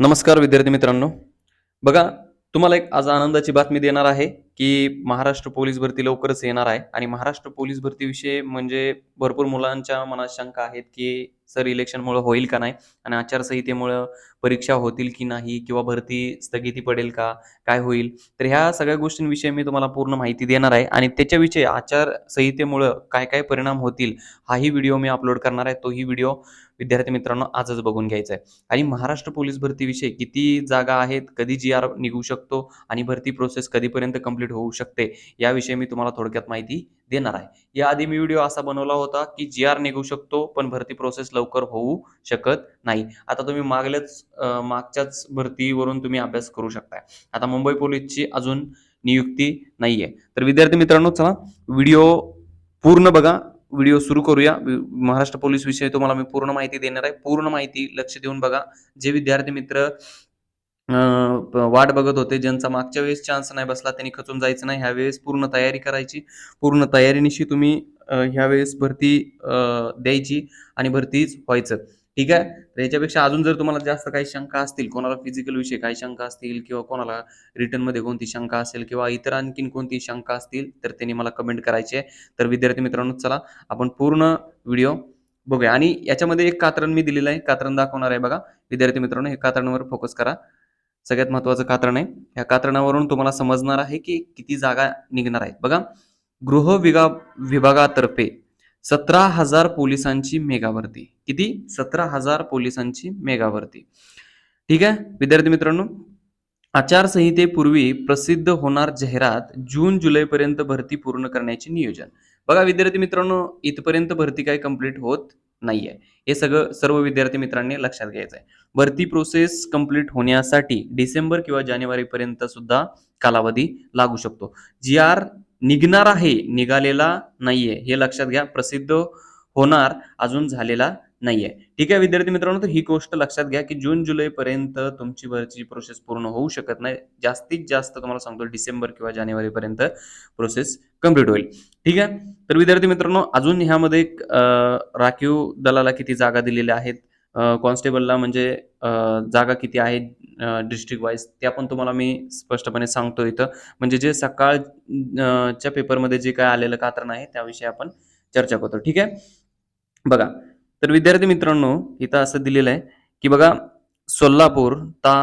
नमस्कार विद्यार्थी मित्रांनो. बघा तुम्हाला एक आज आनंदाची बातमी देणार आहे की महाराष्ट्र पोलीस भरती लवकरच येणार आहे आणि महाराष्ट्र पोलीस भरतीविषयी म्हणजे भरपूर मुलांच्या मनात शंका आहेत की सर इलेक्शनमुळं होईल का नाही? आणि आचारसंहितेमुळं परीक्षा होतील की नाही? किंवा भरती स्थगिती पडेल का? काय होईल? तर ह्या सगळ्या गोष्टींविषयी मी तुम्हाला पूर्ण माहिती देणार आहे. आणि त्याच्याविषयी आचारसंहितेमुळं काय काय परिणाम होतील हाही व्हिडिओ मी अपलोड करणार आहे. तोही व्हिडिओ विद्यार्थी मित्रांनो आजच बघून घ्यायचा आहे. आणि महाराष्ट्र पोलीस भरतीविषयी किती जागा आहेत कधी जी आर निघू शकतो आणि भरती प्रोसेस कधीपर्यंत कंप्लीट होऊ शकते याविषयी मी तुम्हाला थोडक्यात माहिती देणार आहे. याआधी मी व्हिडिओ असा बनवला होता की जी आर निघू शकतो पण भरती प्रोसेस लवकर होऊ शकत नाही. आता तुम्ही मागल्याच मागच्याच भरतीवरून तुम्ही अभ्यास करू शकताय. आता मुंबई पोलीसची अजून नियुक्ती नाहीये. तर विद्यार्थी मित्रांनो चला व्हिडिओ पूर्ण बघा. व्हिडिओ सुरू करूया. महाराष्ट्र पोलीस विषयी तुम्हाला मी पूर्ण माहिती देणार आहे. पूर्ण माहिती लक्ष देऊन बघा. जे विद्यार्थी मित्र वाट बघत होते. ज्यांचा मागच्या वेळेस चान्स नाही बसला त्यांनी खचून जायचं नाही. ह्या वेळेस पूर्ण तयारी करायची. पूर्ण तयारीनिशी तुम्ही ह्या वेळेस भरती द्यायची आणि भरतीच व्हायचं. ठीक आहे? तर याच्यापेक्षा अजून जर तुम्हाला जास्त काही शंका असतील कोणाला फिजिकल विषय काही शंका असतील किंवा कोणाला रिटर्नमध्ये कोणती शंका असेल किंवा इतर आणखीन कोणती शंका असतील तर त्यांनी मला कमेंट करायची आहे. तर विद्यार्थी मित्रांनो चला आपण पूर्ण व्हिडिओ बघूया. आणि याच्यामध्ये एक कात्रण मी दिलेलं आहे. कात्रण दाखवणार आहे बघा. विद्यार्थी मित्रांनो हे कात्रणावर फोकस करा. सगळ्यात महत्वाचं कात्रण आहे. या कात्रणावरून तुम्हाला समजणार आहे की किती जागा निघणार आहेत. बघा गृह विगा विभागातर्फे सतरा हजार पोलिसांची मेगा किती? सतरा हजार पोलिसांची मेगा ठीक आहे? विद्यार्थी मित्रांनो आचारसंहितेपूर्वी प्रसिद्ध होणार जाहिरात जून जुलैपर्यंत भरती पूर्ण करण्याचे नियोजन. बघा विद्यार्थी मित्रांनो इथपर्यंत भरती काही कंप्लीट होत? नाही आहे हे सगळं सर्व विद्यार्थी मित्रांनी लक्षात घ्यायचं आहे भरती प्रोसेस कंप्लीट होण्यासाठी डिसेंबर किंवा जानेवारीपर्यंत सुद्धा कालावधी लागू शकतो. जी आर निघणार आहे निघालेला नाहीये हे लक्षात घ्या. प्रसिद्ध होणार अजून झालेला नाहीये. ठीक आहे विद्यार्थी मित्रांनो तर ही गोष्ट लक्षात घ्या की जून जुलै पर्यंत तुमची भरतीची प्रोसेस पूर्ण होऊ शकत नाही. जास्तीत जास्त तुम्हाला सांगतो डिसेंबर किंवा जानेवारी पर्यंत प्रोसेस कंप्लीट होईल. ठीक आहे? तर विद्यार्थी मित्रांनो अजून ह्यामध्ये राखीव दलाला किती जागा दिलेल्या आहेत? कॉन्स्टेबलला म्हणजे जागा किती आहेत डिस्ट्रिक्ट वाईज त्या पण तुम्हाला मी स्पष्टपणे सांगतो इथं. म्हणजे जे सकाळ च्या पेपरमध्ये जे काय आलेलं कात्रण आहे त्याविषयी आपण चर्चा करतो. ठीक आहे? बघा तर विद्यार्थी मित्रांनो इथं असं दिलेलं आहे की बघा सोलापूर ता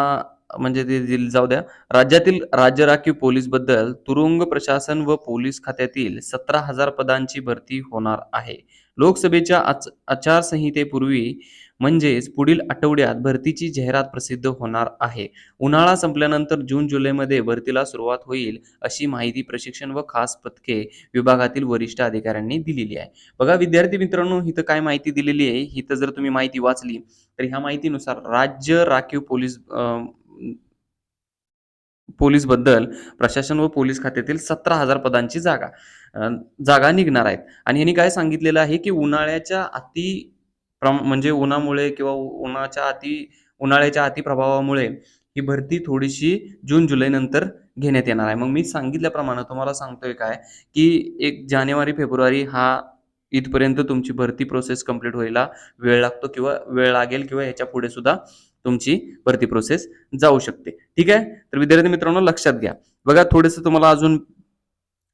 म्हणजे ते दिल- जाऊ द्या राज्यातील राज्य राखीव पोलीसबद्दल तुरुंग प्रशासन व पोलीस खात्यातील सतरा हजार पदांची भरती होणार आहे. लोकसभेच्या आच- आचारसंहितेपूर्वी म्हणजेच पुढील आठवड्यात भरतीची जाहिरात प्रसिद्ध होणार आहे. उन्हाळा संपल्यानंतर जून जुलैमध्ये भरतीला सुरुवात होईल अशी माहिती प्रशिक्षण व खास पथके विभागातील वरिष्ठ अधिकाऱ्यांनी दिलेली आहे. बघा विद्यार्थी मित्रांनो इथं काय माहिती दिलेली आहे? इथं जर तुम्ही माहिती वाचली तर ह्या माहितीनुसार राज्य राखीव पोलीस अं, पोलीसबद्दल प्रशासन व पोलीस खात्यातील सतरा हजार पदांची जागा जागा निघणार आहेत. आणि ह्यांनी काय सांगितलेलं आहे की उन्हाळ्याच्या अति प्रम- म्हणजे उन्हामुळे किंवा उन्हाच्या अति उन्हाळ्याच्या अतिप्रभावामुळे ही भरती थोडीशी जून जुलैनंतर घेण्यात येणार आहे. मग मी सांगितल्याप्रमाणे तुम्हाला सांगतोय काय की एक जानेवारी फेब्रुवारी हा इथपर्यंत तुमची भरती प्रोसेस कंप्लीट व्हायला वेळ लागतो किंवा वेळ लागेल किंवा ह्याच्या पुढे सुद्धा तुमची भरती प्रोसेस जाऊ शकते. ठीक आहे? तर विद्यार्थी मित्रांनो लक्षात घ्या. बघा थोडंसं तुम्हाला अजून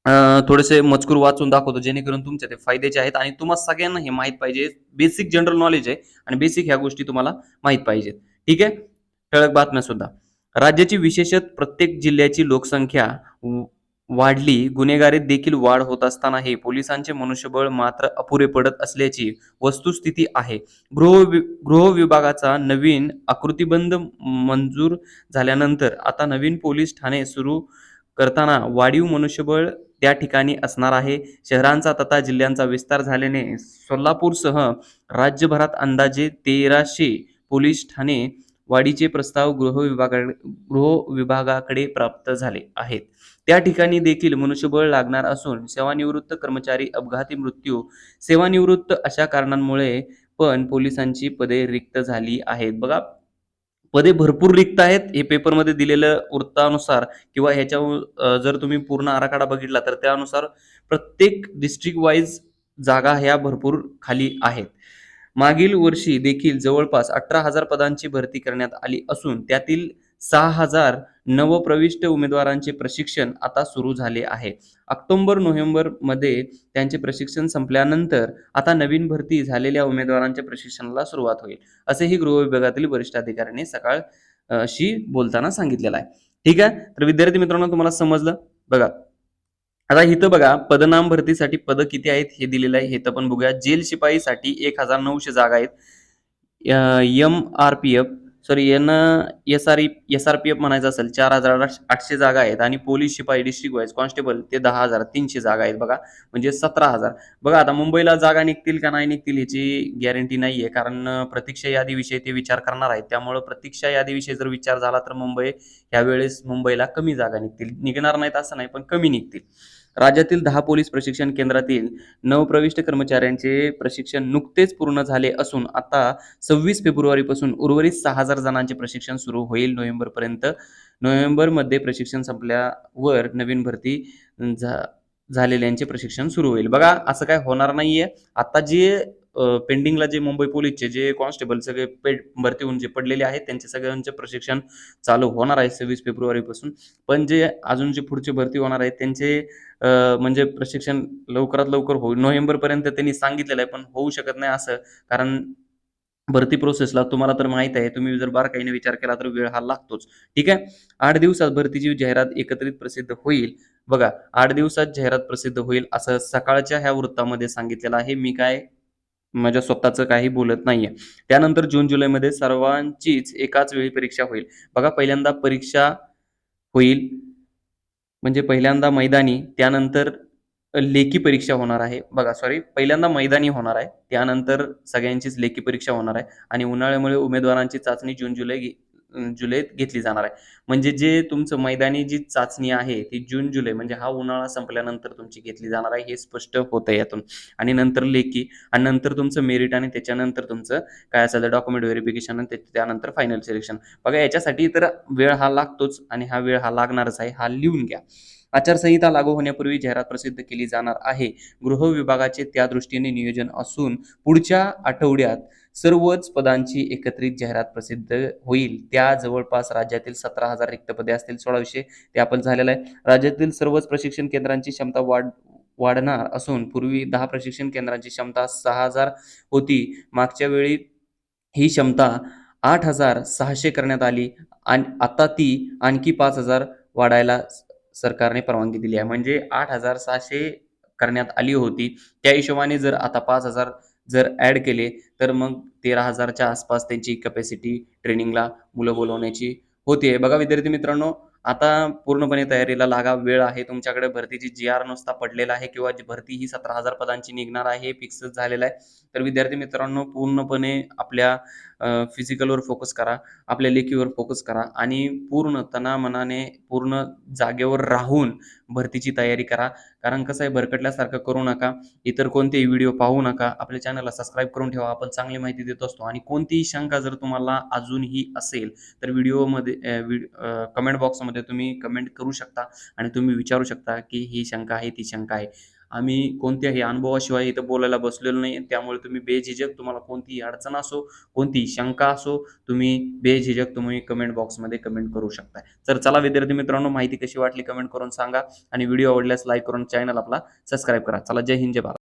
थोडेसे मजकूर वाचून दाखवतो जेणेकरून तुमच्या ते फायद्याचे आहेत आणि तुम्हाला सगळ्यांना हे माहीत पाहिजे. बेसिक जनरल नॉलेज आहे आणि बेसिक ह्या गोष्टी तुम्हाला माहीत पाहिजेत. ठीक आहे? ठळक बातम्या सुद्धा. राज्याची विशेषत प्रत्येक जिल्ह्याची लोकसंख्या वाढली. गुन्हेगारीत देखील वाढ होत असताना हे पोलिसांचे मनुष्यबळ मात्र अपुरे पडत असल्याची वस्तुस्थिती आहे. गृह गृह विभागाचा नवीन आकृतीबंध मंजूर झाल्यानंतर आता नवीन पोलीस ठाणे सुरू करताना वाढीव मनुष्यबळ त्या ठिकाणी असणार आहे. शहरांचा तथा जिल्ह्यांचा विस्तार झाल्याने सोलापूरसह राज्यभरात अंदाजे तेराशे पोलीस ठाणे वाढीचे प्रस्ताव गृह विभागाकडे गृह विभागाकडे प्राप्त झाले आहेत. त्या ठिकाणी देखील मनुष्यबळ लागणार असून सेवानिवृत्त कर्मचारी अपघाती मृत्यू सेवानिवृत्त अशा कारणांमुळे पण पोलिसांची पदे रिक्त झाली आहेत. बघा पदे भरपूर रिक्त आहेत. हे पेपरमध्ये दिलेलं वृत्तानुसार किंवा ह्याच्या जर तुम्ही पूर्ण आराखडा बघितला तर त्यानुसार प्रत्येक डिस्ट्रिक्ट वाईज जागा ह्या भरपूर खाली आहेत. मागील वर्षी देखील जवळपास अठरा हजार पदांची भरती करण्यात आली असून त्यातील सहा हजार नवप्रविष्ट उमेदवारांचे प्रशिक्षण आता सुरू झाले आहे. ऑक्टोबर नोव्हेंबरमध्ये त्यांचे प्रशिक्षण संपल्यानंतर आता नवीन भरती झालेल्या उमेदवारांच्या प्रशिक्षणाला सुरुवात होईल असेही गृह विभागातील वरिष्ठ अधिकाऱ्यांनी सकाळ शी बोलताना सांगितलेलं आहे. ठीक आहे? तर विद्यार्थी मित्रांनो तुम्हाला समजलं? बघा. आता इथं बघा पदनाम भरतीसाठी पद किती आहेत हे दिलेलं आहे. हे तर पण बघूया. जेल शिपाईसाठी एक हजार नऊशे जागा आहेत. M R P F sorry N S R S R P F म्हणायचं असेल चार हजार आठशे जागा आहेत आणि पोलीस शिपाई डिस्ट्रिक्ट वाईज कॉन्स्टेबल ते दहा हजार तीनशे जागा आहेत बघा म्हणजे सतरा हजार. बघा आता मुंबईला जागा निघतील का नाही निघतील याची गॅरंटी नाही आहे कारण प्रतीक्षा यादीविषयी ते विचार करणार आहेत. त्यामुळं प्रतीक्षा यादीविषयी जर विचार झाला तर मुंबई यावेळेस मुंबईला कमी जागा निघतील. निघणार नाहीत असं नाही पण कमी निघतील. राज्यातील दहा पोलीस प्रशिक्षण केंद्रातील नवप्रविष्ट कर्मचाऱ्यांचे प्रशिक्षण नुकतेच पूर्ण झाले असून आता सव्वीस फेब्रुवारीपासून उर्वरित सहा हजार जणांचे प्रशिक्षण सुरू होईल नोव्हेंबरपर्यंत. नोव्हेंबरमध्ये प्रशिक्षण संपल्यावर नवीन भरती झा झालेल्यांचे प्रशिक्षण सुरू होईल. बघा असं काय होणार नाहीये. आता जे पेंडिंगला जे मुंबई पोलीसचे जे कॉन्स्टेबल सगळे पे भरती होऊन जे पडलेले आहेत त्यांचे सगळ्यांचे प्रशिक्षण चालू होणार आहे सव्वीस फेब्रुवारीपासून. पण जे अजून जे पुढची भरती होणार आहेत त्यांचे म्हणजे प्रशिक्षण लवकरात लवकर होईल नोव्हेंबरपर्यंत त्यांनी सांगितलेलं आहे पण होऊ शकत नाही असं. कारण भरती प्रोसेसला तुम्हाला तर माहीत आहे तुम्ही जर बारकाईने विचार केला तर वेळ हा लागतोच. ठीक आहे? आठ दिवसात भरतीची जाहिरात एकत्रित प्रसिद्ध होईल. बघा आठ दिवसात जाहिरात प्रसिद्ध होईल असं सकाळच्या ह्या वृत्तामध्ये सांगितलेलं आहे. मी काय माझ्या स्वतःचं काही बोलत नाहीये. त्यानंतर जून जुलैमध्ये सर्वांचीच एकाच वेळी परीक्षा होईल. बघा पहिल्यांदा परीक्षा होईल म्हणजे पहिल्यांदा मैदानी त्यानंतर लेखी परीक्षा होणार आहे. बघा सॉरी पहिल्यांदा मैदानी होणार आहे त्यानंतर सगळ्यांचीच लेखी परीक्षा होणार आहे. आणि उन्हाळ्यामुळे उमेदवारांची चाचणी जून जुलै घे- जुलैत घेतली जाणार आहे. म्हणजे जे तुमचं मैदानी जी चाचणी आहे ती जून जुलै म्हणजे हा उन्हाळा संपल्यानंतर तुमची घेतली जाणार आहे हे स्पष्ट होतं यातून. आणि नंतर लेखी आणि नंतर तुमचं मेरिट आणि त्याच्यानंतर तुमचं काय असेल डॉक्युमेंट व्हेरिफिकेशन आणि त्यानंतर फायनल सिलेक्शन बघा याच्यासाठी तर वेळ हा लागतोच आणि हा वेळ हा लागणारच आहे हा लिहून घ्या. आचारसंहिता लागू होण्यापूर्वी जाहिरात प्रसिद्ध केली जाणार आहे. गृह विभागाचे त्या दृष्टीने नियोजन असून पुढच्या आठवड्यात सर्वच पदांची एकत्रित जाहिरात प्रसिद्ध होईल. त्या जवळपास राज्यातील सतरा हजार रिक्त पदे असतील सोळाशे ते आपण झालेलं आहे. राज्यातील सर्वच प्रशिक्षण केंद्रांची क्षमता वाढ वाढणार असून पूर्वी दहा प्रशिक्षण केंद्रांची क्षमता सहा हजार होती. मागच्या वेळी ही क्षमता आठ हजार सहाशे करण्यात आली आणि आता ती आणखी पाच हजार वाढायला सरकारने परवानगी दिली आहे. म्हणजे आठ हजार सहाशे करण्यात आली होती. त्या हिशोबाने जर आता पाच हजार जर ॲड केले तर मग तेरा हजारच्या आसपास त्यांची कॅपॅसिटी ट्रेनिंगला मुलं बोलवण्याची होते बघा विद्यार्थी मित्रांनो आता पूर्णपणे तयारीला लागा वेळ आहे. तुमच्याकडे भरतीची जी आर नुसता पडलेला आहे किंवा जी भरती ही सतरा हजार पदांची निघणार आहे हे फिक्सच झालेलं आहे. तर विद्यार्थी मित्रांनो पूर्णपणे आपल्या फिजिकलवर फोकस करा आपल्या लेखीवर फोकस करा आणि पूर्ण तनामनाने पूर्ण जागेवर राहून भरतीची तयारी करा. कारण कसं आहे भरकटल्यासारखं करू नका. इतर कोणतेही व्हिडिओ पाहू नका. आपल्या चॅनलला सबस्क्राईब करून ठेवा. आपण चांगली माहिती देत असतो आणि कोणतीही शंका जर तुम्हाला अजूनही असेल तर व्हिडिओमध्ये कमेंट बॉक्समध्ये तुम्ही कमेंट करू शकता आणि तुम्ही विचारू शकता की ही शंका आहे ती शंका आहे. आम्ही कोणत्याही अनुभवाशिवाय इथं बोलायला बसलेलो नाही. त्यामुळे तुम्ही बेझिजक तुम्हाला कोणतीही अडचण असो कोणतीही शंका असो तुम्ही बेझिजक तुम्ही कमेंट बॉक्समध्ये कमेंट करू शकता तर चला विद्यार्थी मित्रांनो माहिती कशी वाटली कमेंट करून सांगा आणि व्हिडिओ आवडल्यास लाईक करून चॅनल आपला सबस्क्राईब करा. चला जय हिंद जय भारत.